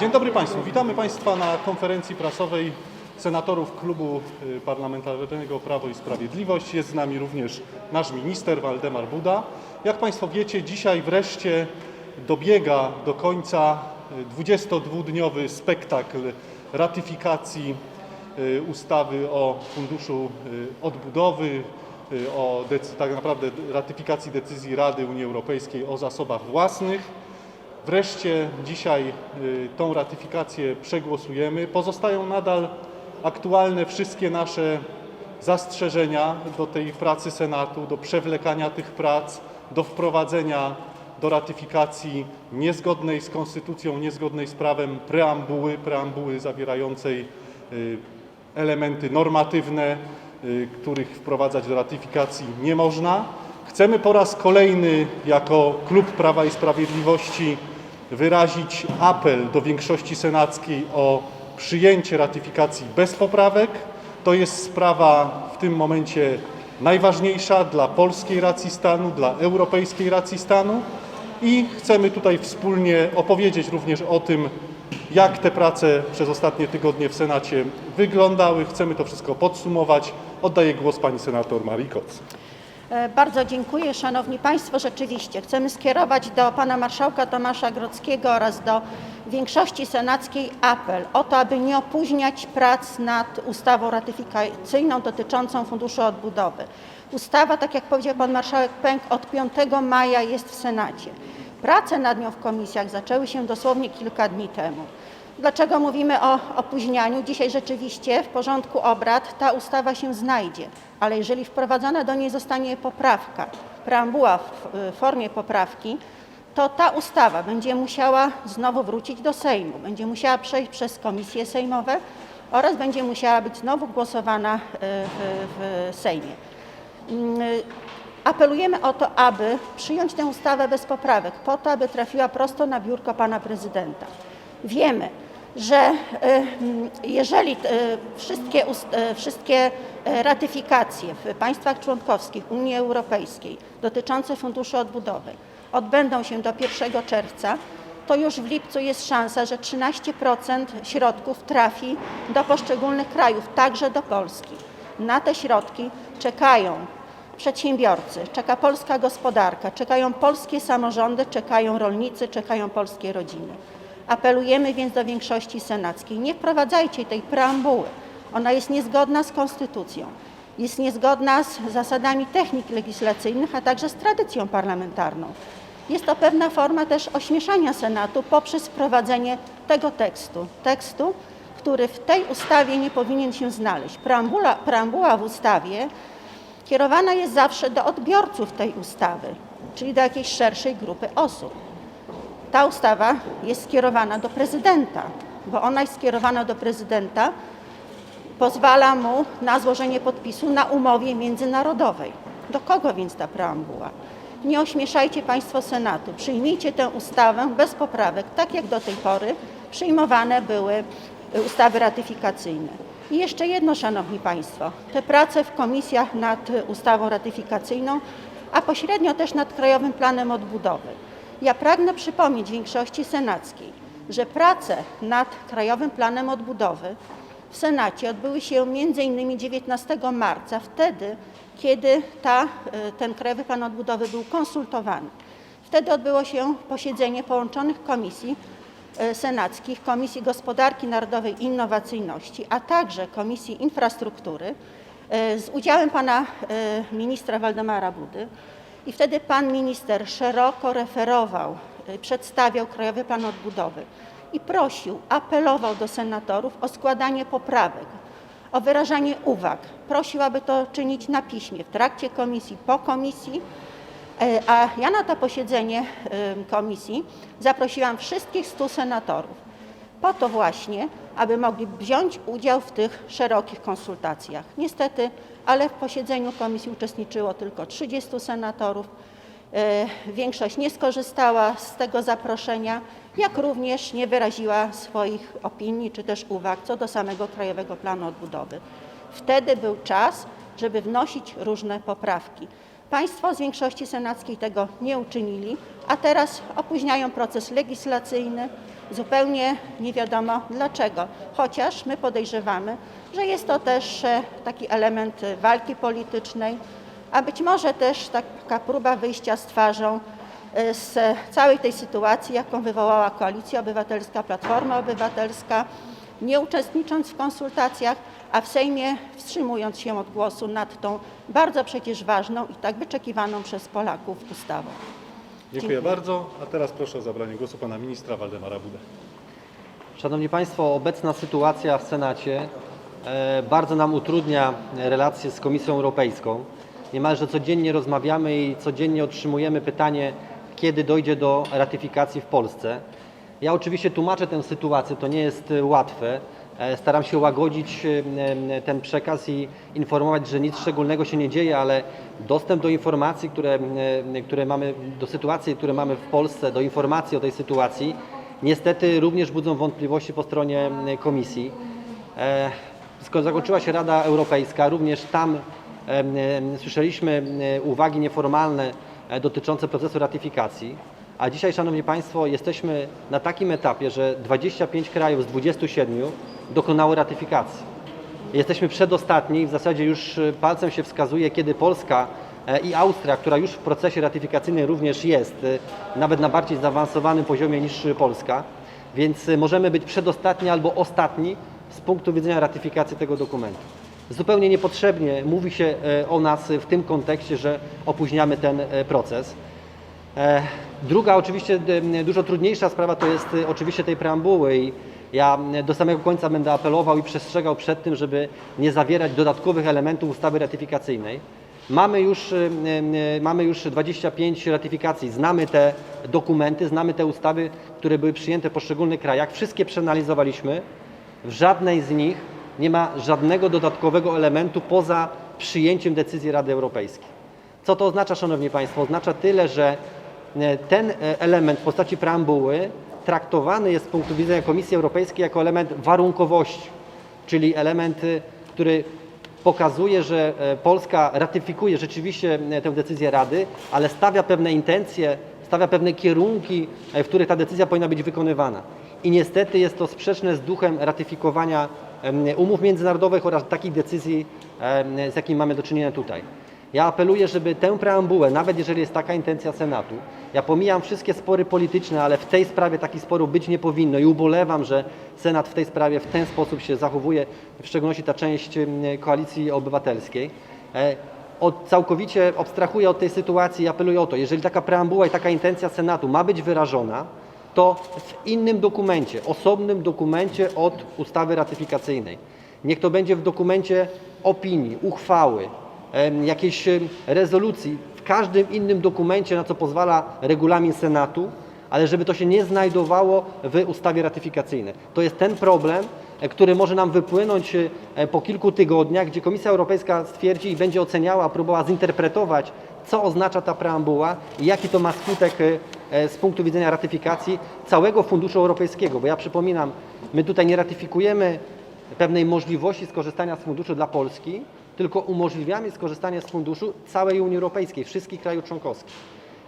Dzień dobry Państwu. Witamy Państwa na konferencji prasowej senatorów Klubu y, Parlamentarnego Prawo i Sprawiedliwość. Jest z nami również nasz minister Waldemar Buda. Jak Państwo wiecie, dzisiaj wreszcie dobiega do końca y, 22-dniowy spektakl ratyfikacji y, ustawy o Funduszu y, Odbudowy, y, o tak naprawdę ratyfikacji decyzji Rady Unii Europejskiej o zasobach własnych. Wreszcie dzisiaj y, tą ratyfikację przegłosujemy. Pozostają nadal aktualne wszystkie nasze zastrzeżenia do tej pracy Senatu, do przewlekania tych prac, do wprowadzenia do ratyfikacji niezgodnej z konstytucją, niezgodnej z prawem preambuły, preambuły zawierającej y, elementy normatywne, y, których wprowadzać do ratyfikacji nie można. Chcemy po raz kolejny jako Klub Prawa i Sprawiedliwości wyrazić apel do większości senackiej o przyjęcie ratyfikacji bez poprawek. To jest sprawa w tym momencie najważniejsza dla polskiej racji stanu, dla europejskiej racji stanu i chcemy tutaj wspólnie opowiedzieć również o tym, jak te prace przez ostatnie tygodnie w Senacie wyglądały. Chcemy to wszystko podsumować. Oddaję głos pani senator Marii Koc. E, Bardzo dziękuję. Szanowni Państwo, rzeczywiście chcemy skierować do Pana Marszałka Tomasza Grodzkiego oraz do większości senackiej apel o to, aby nie opóźniać prac nad ustawą ratyfikacyjną dotyczącą Funduszu Odbudowy. Ustawa, tak jak powiedział Pan Marszałek Pęk, od 5 maja jest w Senacie. Prace nad nią w komisjach zaczęły się dosłownie kilka dni temu. Dlaczego mówimy o opóźnianiu? Dzisiaj rzeczywiście w porządku obrad ta ustawa się znajdzie, ale jeżeli wprowadzona do niej zostanie poprawka, preambuła w formie poprawki, to ta ustawa będzie musiała znowu wrócić do Sejmu, będzie musiała przejść przez komisje sejmowe oraz będzie musiała być znowu głosowana y, w, w Sejmie. Mm, Apelujemy o to, aby przyjąć tę ustawę bez poprawek, po to, aby trafiła prosto na biurko pana prezydenta. Wiemy, że e, jeżeli e, wszystkie, e, wszystkie ratyfikacje w państwach członkowskich Unii Europejskiej dotyczące Funduszu Odbudowy odbędą się do 1 czerwca, to już w lipcu jest szansa, że 13% środków trafi do poszczególnych krajów, także do Polski. Na te środki czekają przedsiębiorcy, czeka polska gospodarka, czekają polskie samorządy, czekają rolnicy, czekają polskie rodziny. Apelujemy więc do większości senackiej, nie wprowadzajcie tej preambuły. Ona jest niezgodna z konstytucją, jest niezgodna z zasadami technik legislacyjnych, a także z tradycją parlamentarną. Jest to pewna forma też ośmieszania Senatu poprzez wprowadzenie tego tekstu, tekstu, który w tej ustawie nie powinien się znaleźć. Preambula, preambuła w ustawie kierowana jest zawsze do odbiorców tej ustawy, czyli do jakiejś szerszej grupy osób. Ta ustawa jest skierowana do prezydenta, bo ona jest skierowana do prezydenta, pozwala mu na złożenie podpisu na umowie międzynarodowej. Do kogo więc ta preambuła? Nie ośmieszajcie Państwo Senatu. Przyjmijcie tę ustawę bez poprawek, tak jak do tej pory przyjmowane były y, ustawy ratyfikacyjne. I jeszcze jedno, Szanowni Państwo. Te prace w komisjach nad y, ustawą ratyfikacyjną, a pośrednio też nad Krajowym Planem Odbudowy. Ja pragnę przypomnieć większości senackiej, że prace nad Krajowym Planem Odbudowy w Senacie odbyły się m.in. 19 marca, wtedy, kiedy ta, e, ten Krajowy Plan Odbudowy był konsultowany. Wtedy odbyło się posiedzenie połączonych komisji e, senackich, Komisji Gospodarki Narodowej i Innowacyjności, a także Komisji Infrastruktury e, z udziałem pana ministra Waldemara Budy. I wtedy pan minister szeroko referował, y, przedstawiał Krajowy Plan Odbudowy i prosił, apelował do senatorów o składanie poprawek, o wyrażanie uwag. Prosił, aby to czynić na piśmie, w trakcie komisji, po komisji. E, A ja na to posiedzenie komisji zaprosiłam wszystkich stu senatorów po to właśnie, aby mogli wziąć udział w tych szerokich konsultacjach. Niestety, ale w posiedzeniu komisji uczestniczyło tylko 30 senatorów. E, Większość nie skorzystała z tego zaproszenia, jak również nie wyraziła swoich opinii czy też uwag co do samego Krajowego Planu Odbudowy. Wtedy był czas, żeby wnosić różne poprawki. Państwo z większości senackiej tego nie uczynili, a teraz opóźniają proces legislacyjny. Zupełnie nie wiadomo dlaczego, chociaż my podejrzewamy, że jest to też e, taki element walki politycznej, a być może też taka próba wyjścia z twarzą e, z całej tej sytuacji, jaką wywołała Koalicja Obywatelska, Platforma Obywatelska, nie uczestnicząc w konsultacjach, a w Sejmie wstrzymując się od głosu nad tą bardzo przecież ważną i tak wyczekiwaną przez Polaków ustawą. Dziękuję, Dziękuję. bardzo. A teraz proszę o zabranie głosu pana ministra Waldemara Budę. Szanowni Państwo, obecna sytuacja w Senacie e, bardzo nam utrudnia relacje z Komisją Europejską. Niemalże codziennie rozmawiamy i codziennie otrzymujemy pytanie, kiedy dojdzie do ratyfikacji w Polsce. Ja oczywiście tłumaczę tę sytuację, to nie jest łatwe. E, Staram się łagodzić e, e, ten przekaz i informować, że nic szczególnego się nie dzieje, ale dostęp do informacji, które, które mamy, do sytuacji, które mamy w Polsce, do informacji o tej sytuacji, niestety również budzą wątpliwości po stronie Komisji. Zakończyła się Rada Europejska, również tam słyszeliśmy uwagi nieformalne dotyczące procesu ratyfikacji. A dzisiaj, Szanowni Państwo, jesteśmy na takim etapie, że 25 krajów z 27 dokonało ratyfikacji. Jesteśmy przedostatni, w zasadzie już e, palcem się wskazuje, kiedy Polska e, i Austria, która już w procesie ratyfikacyjnym również jest, e, nawet na bardziej zaawansowanym poziomie niż Polska, więc e, możemy być przedostatni albo ostatni z punktu widzenia ratyfikacji tego dokumentu. Zupełnie niepotrzebnie mówi się e, o nas w tym kontekście, że opóźniamy ten e, proces. E, Druga, oczywiście d- dużo trudniejsza sprawa to jest e, oczywiście tej preambuły i ja do samego końca będę apelował i przestrzegał przed tym, żeby nie zawierać dodatkowych elementów ustawy ratyfikacyjnej. Mamy już, e, e, mamy już 25 ratyfikacji, znamy te dokumenty, znamy te ustawy, które były przyjęte w poszczególnych krajach, wszystkie przeanalizowaliśmy. W żadnej z nich nie ma żadnego dodatkowego elementu poza przyjęciem decyzji Rady Europejskiej. Co to oznacza, Szanowni Państwo? Oznacza tyle, że e, ten e, element w postaci preambuły traktowany jest z punktu widzenia Komisji Europejskiej jako element warunkowości, czyli element, y, który pokazuje, że e, Polska ratyfikuje rzeczywiście e, tę decyzję Rady, ale stawia pewne intencje, stawia pewne kierunki, e, w których ta decyzja powinna być wykonywana. I niestety jest to sprzeczne z duchem ratyfikowania umów międzynarodowych oraz takich decyzji, z jakimi mamy do czynienia tutaj. Ja apeluję, żeby tę preambułę, nawet jeżeli jest taka intencja Senatu, ja pomijam wszystkie spory polityczne, ale w tej sprawie takich sporów być nie powinno i ubolewam, że Senat w tej sprawie w ten sposób się zachowuje, w szczególności ta część em, koalicji obywatelskiej. E, Od, całkowicie abstrahuję od tej sytuacji i apeluję o to, jeżeli taka preambuła i taka intencja Senatu ma być wyrażona, to w innym dokumencie, osobnym dokumencie od ustawy ratyfikacyjnej. Niech to będzie w dokumencie opinii, uchwały, jakiejś rezolucji, w każdym innym dokumencie, na co pozwala regulamin Senatu, ale żeby to się nie znajdowało w ustawie ratyfikacyjnej. To jest ten problem, e, który może nam wypłynąć e, po kilku tygodniach, gdzie Komisja Europejska stwierdzi i będzie oceniała, próbowała zinterpretować, co oznacza ta preambuła i jaki to ma skutek e, z punktu widzenia ratyfikacji całego Funduszu Europejskiego. Bo ja przypominam, my tutaj nie ratyfikujemy pewnej możliwości skorzystania z funduszu dla Polski, tylko umożliwiamy skorzystanie z funduszu całej Unii Europejskiej, wszystkich krajów członkowskich.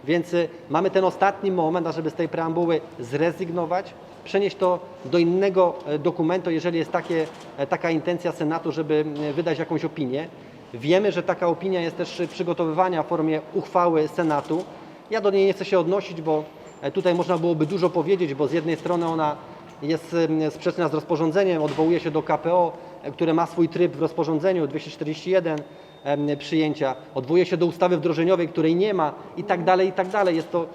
Więc y, mamy ten ostatni moment, ażeby z tej preambuły zrezygnować, przenieść to do innego e, dokumentu, jeżeli jest takie, e, taka intencja Senatu, żeby wydać jakąś opinię. Wiemy, że taka opinia jest też przygotowywania w formie uchwały Senatu. Ja do niej nie chcę się odnosić, bo e, tutaj można byłoby dużo powiedzieć, bo z jednej strony ona jest sprzeczna z rozporządzeniem, odwołuje się do KPO, które ma swój tryb w rozporządzeniu 241 em, przyjęcia, odwołuje się do ustawy wdrożeniowej, której nie ma i tak dalej, i tak dalej. Jest to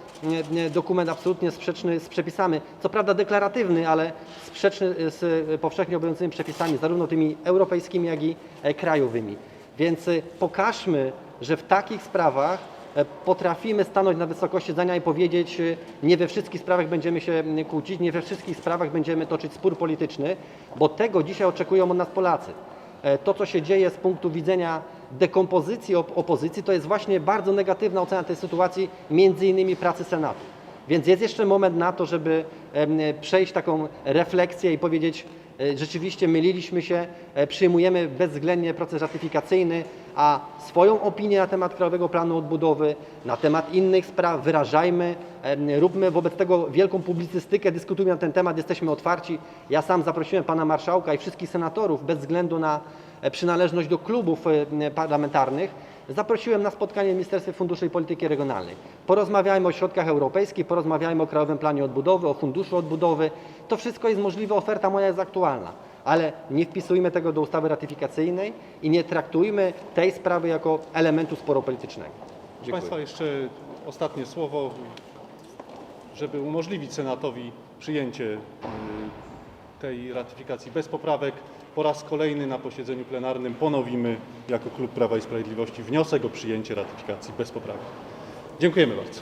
e, e, dokument absolutnie sprzeczny z przepisami, co prawda deklaratywny, ale sprzeczny z e, powszechnie obowiązującymi przepisami, zarówno tymi europejskimi, jak i e, krajowymi. Więc e, pokażmy, że w takich sprawach e, potrafimy stanąć na wysokości zdania i powiedzieć, e, nie we wszystkich sprawach będziemy się m, kłócić, nie we wszystkich sprawach będziemy toczyć spór polityczny, bo tego dzisiaj oczekują od nas Polacy. E, To, co się dzieje z punktu widzenia dekompozycji op- opozycji, to jest właśnie bardzo negatywna ocena tej sytuacji, między innymi pracy Senatu. Więc jest jeszcze moment na to, żeby przejść taką refleksję i powiedzieć, e, rzeczywiście myliliśmy się, e, przyjmujemy bezwzględnie proces ratyfikacyjny, a swoją opinię na temat Krajowego Planu Odbudowy, na temat innych spraw wyrażajmy, róbmy wobec tego wielką publicystykę, dyskutujmy na ten temat, jesteśmy otwarci. Ja sam zaprosiłem pana marszałka i wszystkich senatorów bez względu na e, przynależność do klubów e, parlamentarnych, zaprosiłem na spotkanie w Ministerstwie Funduszy i Polityki Regionalnej. Porozmawiajmy o środkach europejskich, porozmawiajmy o Krajowym Planie Odbudowy, o Funduszu Odbudowy. To wszystko jest możliwe, oferta moja jest aktualna, ale nie wpisujmy tego do ustawy ratyfikacyjnej i nie traktujmy tej sprawy jako elementu sporu politycznego. Proszę Państwa, jeszcze ostatnie słowo, żeby umożliwić Senatowi przyjęcie y, tej ratyfikacji bez poprawek. Po raz kolejny na posiedzeniu plenarnym ponowimy jako Klub Prawa i Sprawiedliwości wniosek o przyjęcie ratyfikacji bez poprawek. Dziękujemy bardzo.